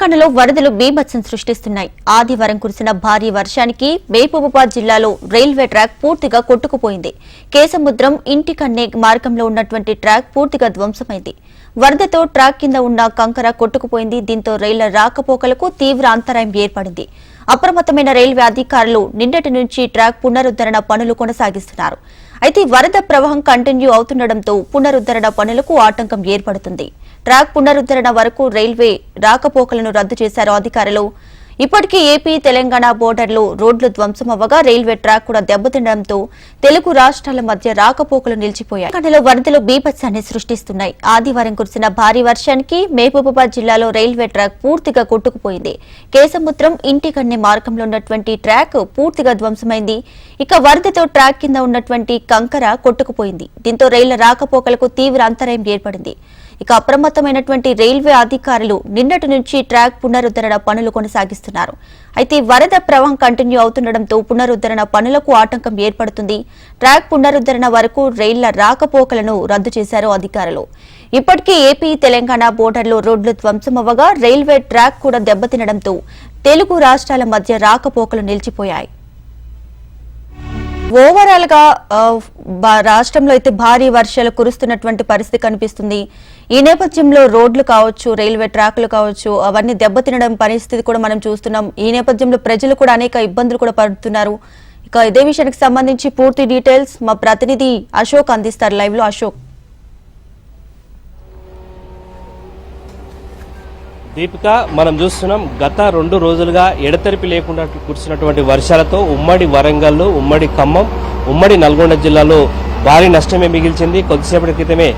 తెలంగాణలో వరదలు బీభత్సం సృష్టిస్తున్నాయి. ఆదివారం కురిసిన భారీ వర్షానికి మహబూబాబాద్ జిల్లాలో రైల్వే ట్రాక్ పూర్తిగా కొట్టుకుపోయింది. కేసముద్రం ఇంటికన్నే మార్గంలో ఉన్నటువంటి ట్రాక్ పూర్తిగా ధ్వంసమైంది. వరదతో ట్రాక్ కింద ఉన్న కంకర కొట్టుకుపోయింది. దీంతో రైళ్ళ రాకపోకలకు తీవ్ర అంతరాయం ఏర్పడింది. అప్రమత్తమైన రైల్వే అధికారులు నిన్నటి నుంచి ట్రాక్ పునరుద్ధరణ పనులు కొనసాగిస్తున్నారు. అయితే వరద ప్రవాహం కంటిన్యూ అవుతుండటంతో పునరుద్ధరణ పనులకు ఆటంకం ఏర్పడుతుంది. ట్రాక్ పునరుద్ధరణ వరకు రైల్వే రాకపోకలను రద్దు చేశారు అధికారులు. ఇప్పటికే ఏపీ తెలంగాణ బోర్డర్లో రోడ్లు ధ్వంసమవ్వగా రైల్వే ట్రాక్ కూడా దెబ్బతినడంతో తెలుగు రాష్ట్రాల మధ్య రాకపోకలు నిలిచిపోయాయి. తెలంగాణలో వరదలు బీభత్సాన్ని సృష్టిస్తున్నాయి. ఆదివారం కురిసిన భారీ వర్షానికి మహబూబాబాద్ జిల్లాలో రైల్వే ట్రాక్ పూర్తిగా కొట్టుకుపోయింది. కేసముద్రం ఇంటికన్నే మార్గంలో ఉన్నటువంటి ట్రాక్ పూర్తిగా ధ్వంసమైంది. ఇక వరదతో ట్రాక్ కింద ఉన్నటువంటి కంకర కొట్టుకుపోయింది. దీంతో రైళ్ళ రాకపోకలకు తీవ్ర అంతరాయం ఏర్పడింది. ఇక అప్రమత్తమైనటువంటి రైల్వే అధికారులు నిన్నటి నుంచి ట్రాక్ పునరుద్ధరణ పనులు కొనసాగిస్తున్నారు. అయితే వరద ప్రవాహం కంటిన్యూ అవుతుండటంతో పునరుద్ధరణ పనులకు ఆటంకం ఏర్పడుతుంది. ట్రాక్ పునరుద్ధరణ వరకు రైళ్ళ రాకపోకలను రద్దు చేశారు అధికారులు. ఇప్పటికే ఏపీ తెలంగాణ బోర్డర్లో రోడ్లు ధ్వంసమవ్వగా రైల్వే ట్రాక్ కూడా దెబ్బతినడంతో తెలుగు రాష్ట్రాల మధ్య రాకపోకలు నిలిచిపోయాయి. ఓవరాల్గా రాష్ట్రంలో అయితే భారీ వర్షాలు కురుస్తున్నటువంటి పరిస్థితి కనిపిస్తుంది. ఈ నేపథ్యంలో రోడ్లు కావచ్చు రైల్వే ట్రాక్లు కావచ్చు అవన్నీ దెబ్బతినడం పరిస్థితి కూడా మనం చూస్తున్నాం. ఈ నేపథ్యంలో ప్రజలు కూడా అనేక ఇబ్బందులు కూడా పడుతున్నారు. ఇక ఇదే విషయానికి సంబంధించి పూర్తి డీటెయిల్స్ మా ప్రతినిధి అశోక్ అందిస్తారు. లైవ్లో అశోక్. దీపిక మనం చూస్తున్నాం గత రెండు రోజులుగా ఎడతెరిపి లేకుండా కురిసినటువంటి వర్షాలతో ఉమ్మడి వరంగల్ ఉమ్మడి ఖమ్మం ఉమ్మడి నల్గొండ జిల్లాలో భారీ నష్టమే మిగిల్చింది. కొద్దిసేపటి క్రితమే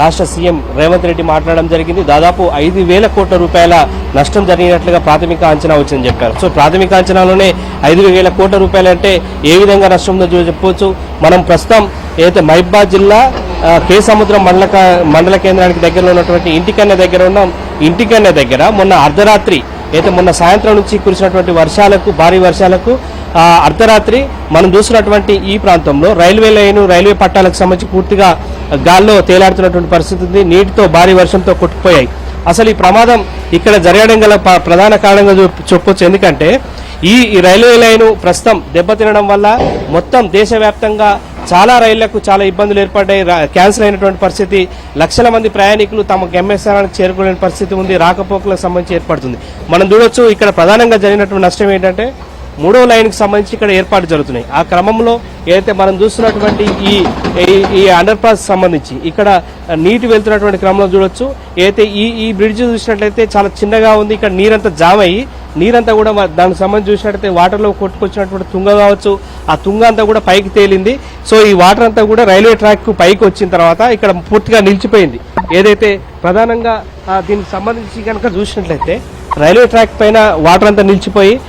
రాష్ట్ర సీఎం రేవంత్ రెడ్డి మాట్లాడడం జరిగింది. దాదాపు ఐదు వేల కోట్ల రూపాయల నష్టం జరిగినట్లుగా ప్రాథమిక అంచనా వచ్చిందని చెప్పారు. సో ప్రాథమిక అంచనాలోనే ఐదు వేల కోట్ల రూపాయలు అంటే ఏ విధంగా నష్టం ఉందో చెప్పవచ్చు మనం ప్రస్తుతం ఏదైతే మహిబాద్ జిల్లా కే సముద్రం మండల మండల కేంద్రానికి దగ్గరలో ఉన్నటువంటి ఇంటికన్నె దగ్గర ఉన్నాం. ఇంటికన్నె దగ్గర మొన్న అర్ధరాత్రి అయితే మొన్న సాయంత్రం నుంచి కురిసినటువంటి వర్షాలకు భారీ వర్షాలకు అర్ధరాత్రి మనం చూసినటువంటి ఈ ప్రాంతంలో రైల్వే లైన్ రైల్వే పట్టాలకు సంబంధించి పూర్తిగా గాల్లో తేలాడుతున్నటువంటి పరిస్థితి ఉంది. నీటితో భారీ వర్షంతో కొట్టుకుపోయాయి. అసలు ఈ ప్రమాదం ఇక్కడ జరగడం గల ప్రధాన కారణంగా చెప్పొచ్చు. ఎందుకంటే ఈ రైల్వే లైను ప్రస్తుతం దెబ్బతినడం వల్ల మొత్తం దేశవ్యాప్తంగా చాలా రైళ్ళకు చాలా ఇబ్బందులు ఏర్పడ్డాయి. క్యాన్సిల్ అయినటువంటి పరిస్థితి లక్షల మంది ప్రయాణికులు తమ గమ్యస్థానానికి చేరుకునే పరిస్థితి ఉంది. రాకపోకలకు సంబంధించి ఏర్పడుతుంది. మనం చూడొచ్చు ఇక్కడ ప్రధానంగా జరిగినటువంటి నష్టం ఏంటంటే మూడో లైన్కి సంబంధించి ఇక్కడ ఏర్పాటు జరుగుతున్నాయి. ఆ క్రమంలో ఏదైతే మనం చూస్తున్నటువంటి ఈ ఈ- ఈ అండర్ పాస్ సంబంధించి. ఇక్కడ నీటి వెళ్తున్నటువంటి క్రమంలో చూడొచ్చు. అయితే ఈ ఈ బ్రిడ్జ్ చూసినట్లయితే చాలా చిన్నగా ఉంది. ఇక్కడ నీరంతా జామ్ అయ్యి నీరంతా కూడా దానికి సంబంధించి చూసినట్లయితే వాటర్లో కొట్టుకొచ్చినటువంటి తుంగ కావచ్చు. ఆ తుంగ అంతా కూడా పైకి తేలింది. సో ఈ వాటర్ అంతా కూడా రైల్వే ట్రాక్ పైకి వచ్చిన తర్వాత ఇక్కడ పూర్తిగా నిలిచిపోయింది. ఏదైతే ప్రధానంగా దీనికి సంబంధించి కనుక చూసినట్లయితే రైల్వే ట్రాక్ పైన వాటర్ అంతా నిలిచిపోయి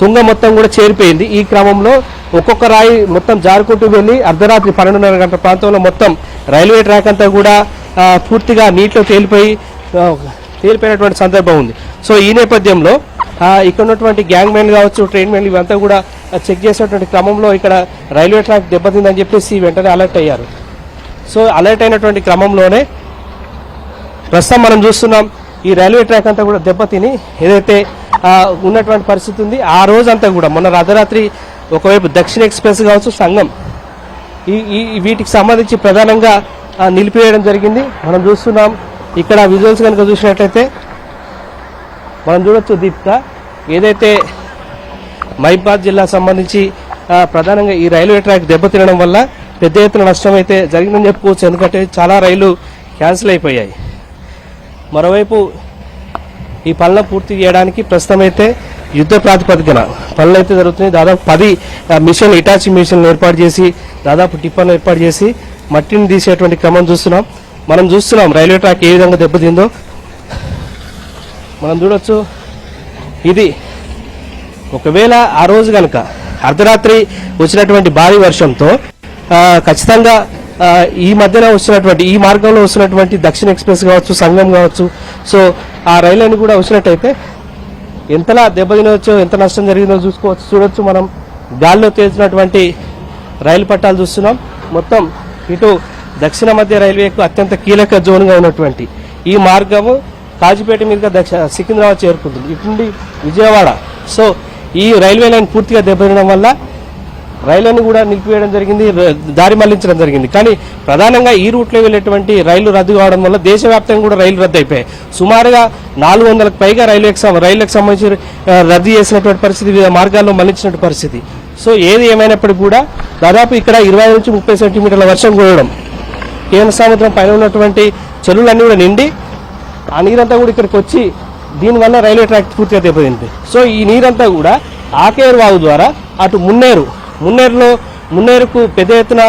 తుంగ మొత్తం కూడా చేరిపోయింది. ఈ క్రమంలో ఒక్కొక్క రాయి మొత్తం జారుకుంటూ వెళ్ళి అర్ధరాత్రి పన్నెండున్నర గంటల ప్రాంతంలో మొత్తం రైల్వే ట్రాక్ అంతా కూడా పూర్తిగా నీటిలో తేలిపోయి తేలిపోయినటువంటి సందర్భం ఉంది. సో ఈ నేపథ్యంలో ఇక్కడ ఉన్నటువంటి గ్యాంగ్ మెన్లు కావచ్చు ట్రైన్ మెన్లు ఇవంతా కూడా చెక్ చేసేటువంటి క్రమంలో ఇక్కడ రైల్వే ట్రాక్ దెబ్బతిందని చెప్పేసి వెంటనే అలర్ట్ అయ్యారు. సో అలర్ట్ అయినటువంటి క్రమంలోనే ప్రస్తుతం మనం చూస్తున్నాం ఈ రైల్వే ట్రాక్ అంతా కూడా దెబ్బతిని ఏదైతే ఉన్నటువంటి పరిస్థితి ఉంది. ఆ రోజంతా కూడా మొన్న అర్ధరాత్రి ఒకవైపు దక్షిణ ఎక్స్ప్రెస్ కావచ్చు సంఘం ఈ ఈ వీటికి సంబంధించి ప్రధానంగా నిలిపివేయడం జరిగింది. మనం చూస్తున్నాం ఇక్కడ విజువల్స్ కనుక చూసినట్లయితే మనం చూడొచ్చు దీప్త ఏదైతే మహిబాద్ జిల్లా సంబంధించి ప్రధానంగా ఈ రైల్వే ట్రాక్ దెబ్బతినడం వల్ల పెద్ద ఎత్తున నష్టం అయితే జరిగిందని చెప్పుకోవచ్చు. ఎందుకంటే చాలా రైళ్ళు క్యాన్సిల్ అయిపోయాయి. మరోవైపు ఈ పనులను పూర్తి చేయడానికి ప్రస్తుతం అయితే యుద్ధ ప్రాతిపదికన పనులు అయితే జరుగుతున్నాయి. దాదాపు పది మిషన్ ఇటాచి మిషన్లు ఏర్పాటు చేసి దాదాపు టిప్పర్లు ఏర్పాటు చేసి మట్టిని తీసేటువంటి క్రమం చూస్తున్నాం. మనం చూస్తున్నాం రైల్వే ట్రాక్ ఏ విధంగా దెబ్బతిందో. మనం చూడొచ్చు. ఇది ఒకవేళ ఆ రోజు కనుక అర్ధరాత్రి వచ్చినటువంటి భారీ వర్షంతో ఖచ్చితంగా ఈ మధ్యన వస్తున్నటువంటి ఈ మార్గంలో వస్తున్నటువంటి దక్షిణ ఎక్స్ప్రెస్ కావచ్చు సంఘం కావచ్చు. సో ఆ రైళ్ళని కూడా వచ్చినట్టయితే ఎంతలా దెబ్బతినవచ్చో ఎంత నష్టం జరిగిందో చూసుకోవచ్చు. చూడొచ్చు మనం గాల్లో తేల్చినటువంటి రైలు పట్టాలు చూస్తున్నాం. మొత్తం ఇటు దక్షిణ మధ్య రైల్వేకు అత్యంత కీలక జోన్గా ఉన్నటువంటి ఈ మార్గము కాజీపేట మీదుగా దక్ష సికింద్రాబాద్ చేరుకుంటుంది. ఇటు నుండి విజయవాడ. సో ఈ రైల్వే లైన్ పూర్తిగా దెబ్బతినడం వల్ల రైళ్ళను కూడా నిలిపివేయడం జరిగింది దారి మళ్ళించడం జరిగింది. కానీ ప్రధానంగా ఈ రూట్లో వెళ్ళేటువంటి రైళ్ళు రద్దు కావడం వల్ల దేశవ్యాప్తంగా కూడా రైళ్ళు రద్దు అయిపోయాయి సుమారుగా నాలుగు వందలకు పైగా రైల్వేకి రైళ్ళకు సంబంధించి రద్దు చేసినటువంటి పరిస్థితి వివిధ మార్గాల్లో మళ్ళించినటువంటి పరిస్థితి. సో ఏది ఏమైనప్పటికీ కూడా దాదాపు ఇక్కడ ఇరవై నుంచి ముప్పై సెంటీమీటర్ల వర్షం కురవడం కేంద్ర సముద్రం పైన ఉన్నటువంటి చెరువులన్నీ కూడా నిండి ఆ నీరంతా కూడా ఇక్కడికి వచ్చి దీనివల్ల రైల్వే ట్రాక్ పూర్తిగా దెబ్బతింది. సో ఈ నీరంతా కూడా ఆకేరు వాగు ద్వారా అటు మున్నేరు మున్నేరులో మున్నేరుకు పెద్ద ఎత్తున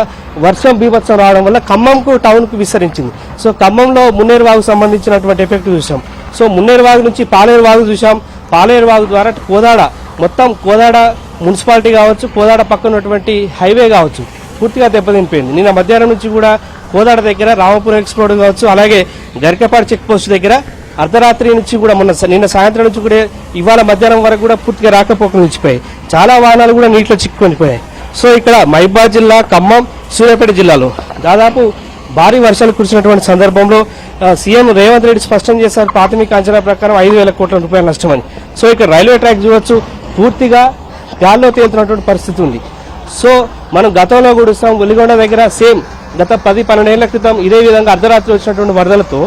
వర్షం బీభత్సం రావడం వల్ల ఖమ్మంకు టౌన్కు విస్తరించింది. సో ఖమ్మంలో మున్నేరు వాగు సంబంధించినటువంటి ఎఫెక్ట్ చూసాం సో మున్నేరు వాగు నుంచి పాలేరు వాగు చూసాం పాలేరు వాగు ద్వారా కోదాడ మొత్తం కోదాడ మున్సిపాలిటీ కావచ్చు కోదాడ పక్కన ఉన్నటువంటి హైవే కావచ్చు పూర్తిగా దెబ్బతినిపోయింది. నిన్న మధ్యాహ్నం నుంచి కూడా కోదాడ దగ్గర రామపురం ఎక్స్ కావచ్చు అలాగే గరికపాడు చెక్ పోస్ట్ దగ్గర అర్ధరాత్రి నుంచి కూడా మొన్న నిన్న సాయంత్రం నుంచి కూడా ఇవాళ మధ్యాహ్నం వరకు కూడా పూర్తిగా రాకపోకలు నిలిచిపోయాయి. చాలా వాహనాలు కూడా నీటిలో చిక్కుకొనిపోయాయి సో ఇక్కడ మైబాద్ జిల్లా ఖమ్మం సూర్యాపేట జిల్లాలో దాదాపు భారీ వర్షాలు కురిసినటువంటి సందర్భంలో సీఎం రేవంత్ రెడ్డి స్పష్టం చేశారు ప్రాథమిక అంచనా ప్రకారం ఐదు వేల కోట్ల రూపాయల నష్టమని. సో ఇక్కడ రైల్వే ట్రాక్ చూడొచ్చు పూర్తిగా గాల్లో తేలుతున్నటువంటి పరిస్థితి ఉంది. సో మనం గతంలో కూడా చూస్తాం వెలిగొండ దగ్గర సేమ్ గత పది పన్నెండేళ్ళ క్రితం ఇదే విధంగా అర్ధరాత్రి వచ్చినటువంటి వరదలతో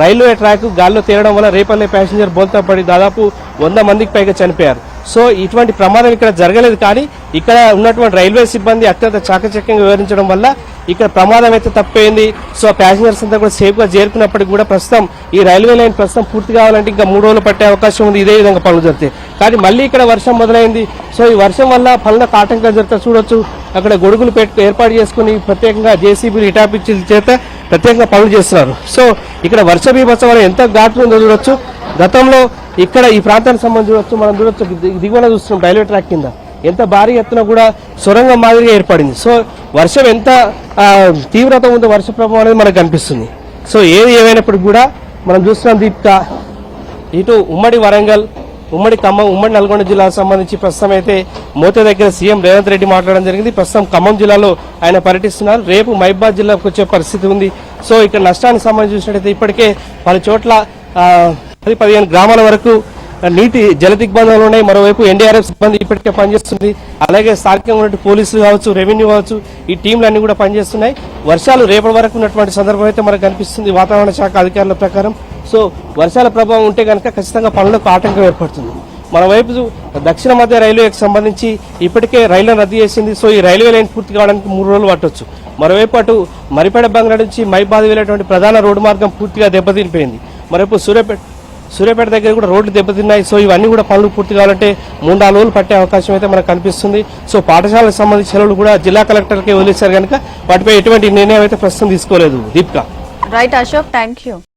రైల్వే ట్రాక్ గాల్లో తేలడం వల్ల రేపల్లె ప్యాసింజర్ బోల్తా పడి దాదాపు వంద మందికి పైగా చనిపోయారు. సో ఇటువంటి ప్రమాదం ఇక్కడ జరగలేదు కానీ ఇక్కడ ఉన్నటువంటి రైల్వే సిబ్బంది అత్యంత చాకచక్యంగా వివరించడం వల్ల ఇక్కడ ప్రమాదం అయితే తప్పైంది సో ప్యాసింజర్స్ అంతా కూడా సేఫ్గా చేరుకున్నప్పటికీ కూడా ప్రస్తుతం ఈ రైల్వే లైన్ ప్రస్తుతం పూర్తి కావాలంటే ఇంకా మూడు రోజులు పట్టే అవకాశం ఉంది. ఇదే విధంగా పనులు జరుగుతాయి కానీ మళ్ళీ ఇక్కడ వర్షం మొదలైంది. సో ఈ వర్షం వల్ల పనులకు ఆటంకం జరుగుతా చూడొచ్చు. అక్కడ గొడుగులు పెట్టు ఏర్పాటు చేసుకుని ప్రత్యేకంగా జేసీబీలు ఇటాపిచ్చిల చేత ప్రత్యేకంగా పనులు చేస్తున్నారు. సో ఇక్కడ వర్ష బీభత్సం వల్ల ఎంత ఘాటు ఉందో చూడొచ్చు. గతంలో ఇక్కడ ఈ ప్రాంతానికి సంబంధించి చూడొచ్చు మనం చూడొచ్చు దిగువన చూస్తున్నాం రైల్వే ట్రాక్ కింద. ఎంత భారీ ఎత్తున కూడా సొరంగం మాదిరిగా ఏర్పడింది. సో వర్షం ఎంత తీవ్రత ఉందో వర్ష ప్రభావం అనేది మనకు కనిపిస్తుంది. సో ఏది ఏమైనప్పటికీ కూడా మనం చూస్తున్నాం దీప్త ఇటు ఉమ్మడి వరంగల్ ఉమ్మడి ఖమ్మం ఉమ్మడి నల్గొండ జిల్లాకు సంబంధించి ప్రస్తుతం అయితే మూత దగ్గర సీఎం రేవంత్ రెడ్డి మాట్లాడడం జరిగింది. ప్రస్తుతం ఖమ్మం జిల్లాలో ఆయన పర్యటిస్తున్నారు. రేపు మహిబాద్ జిల్లాకు వచ్చే పరిస్థితి ఉంది. సో ఇక్కడ నష్టానికి సంబంధించి చూసినట్టయితే ఇప్పటికే పలు చోట్ల పది పదిహేను గ్రామాల వరకు నీటి జల దిగ్బంధాలు ఉన్నాయి. మరోవైపు ఎన్డీఆర్ఎఫ్ సిబ్బంది ఇప్పటికే పనిచేస్తుంది. అలాగే స్థానికంగా ఉన్నట్టు పోలీసులు కావచ్చు రెవెన్యూ కావచ్చు ఈ టీంలు అన్ని కూడా పనిచేస్తున్నాయి. వర్షాలు రేపటి వరకు ఉన్నటువంటి సందర్భం అయితే మనకు కనిపిస్తుంది. వాతావరణ శాఖ అధికారుల ప్రకారం. సో వర్షాల ప్రభావం ఉంటే కనుక ఖచ్చితంగా పనులకు ఆటంకం ఏర్పడుతుంది. మరోవైపు దక్షిణ మధ్య రైల్వేకి సంబంధించి ఇప్పటికే రైళ్ళను రద్దు చేసింది. సో ఈ రైల్వే లైన్ పూర్తి కావడానికి మూడు రోజులు పట్టొచ్చు. మరోవైపు అటు మరిపేట బంగ్లా నుంచి మైబాద్ వెళ్ళేటువంటి ప్రధాన రోడ్డు మార్గం పూర్తిగా దెబ్బతినిపోయింది మరోవైపు సూర్యాపేట సూర్యాపేట దగ్గర కూడా రోడ్లు దెబ్బతిన్నాయి. సో ఇవన్నీ కూడా పనులు పూర్తి కావాలంటే మూడు నాలుగు రోజులు పట్టే అవకాశం అయితే మనకు కనిపిస్తుంది. సో పాఠశాలకు సంబంధించిన సెలవులు కూడా జిల్లా కలెక్టర్కే వదిలేశారు కనుక వాటిపై ఎటువంటి నిర్ణయం అయితే ప్రస్తుతం తీసుకోలేదు Deepika. Right Ashok thank you